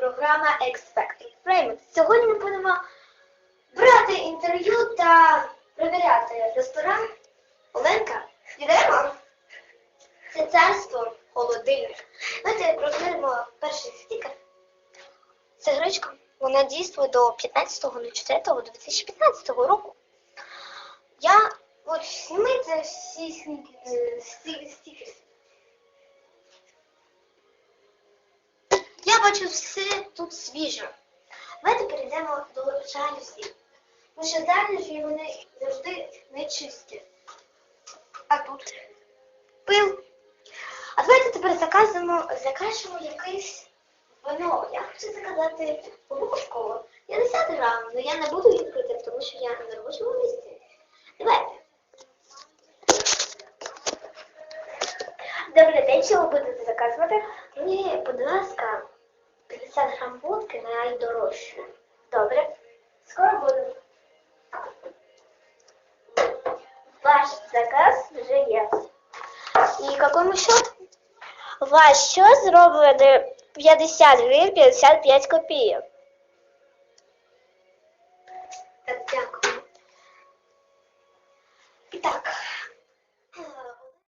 програма Expected Frame. Сьогодні ми будемо брати інтерв'ю та перевіряти ресторан Оленка. Йдемо? Це царство холодильник. Давайте розглянемо перший стікер. Це гречка. Вона дійствує до 15.04.2015 року. Я от знімайте всі стікери. Бачу все тут свіже. Давайте перейдемо до жалюзі. Тому що жалюзі вони завжди нечисті. А тут пил. А давайте тепер заказуємо, закажемо якесь вино. Я хочу заказати упаковку 50 грам, але я не буду пити, тому що я на робочому місці. Давайте. Добрий день, ви будете заказувати? Мені, будь ласка, 50 грам водки найдорожче. Добре. Скоро буду. Ваш заказ вже є. І якому счет? Ваш счет зроблено 50 гривень 55 копійок. Так, дякую. Так.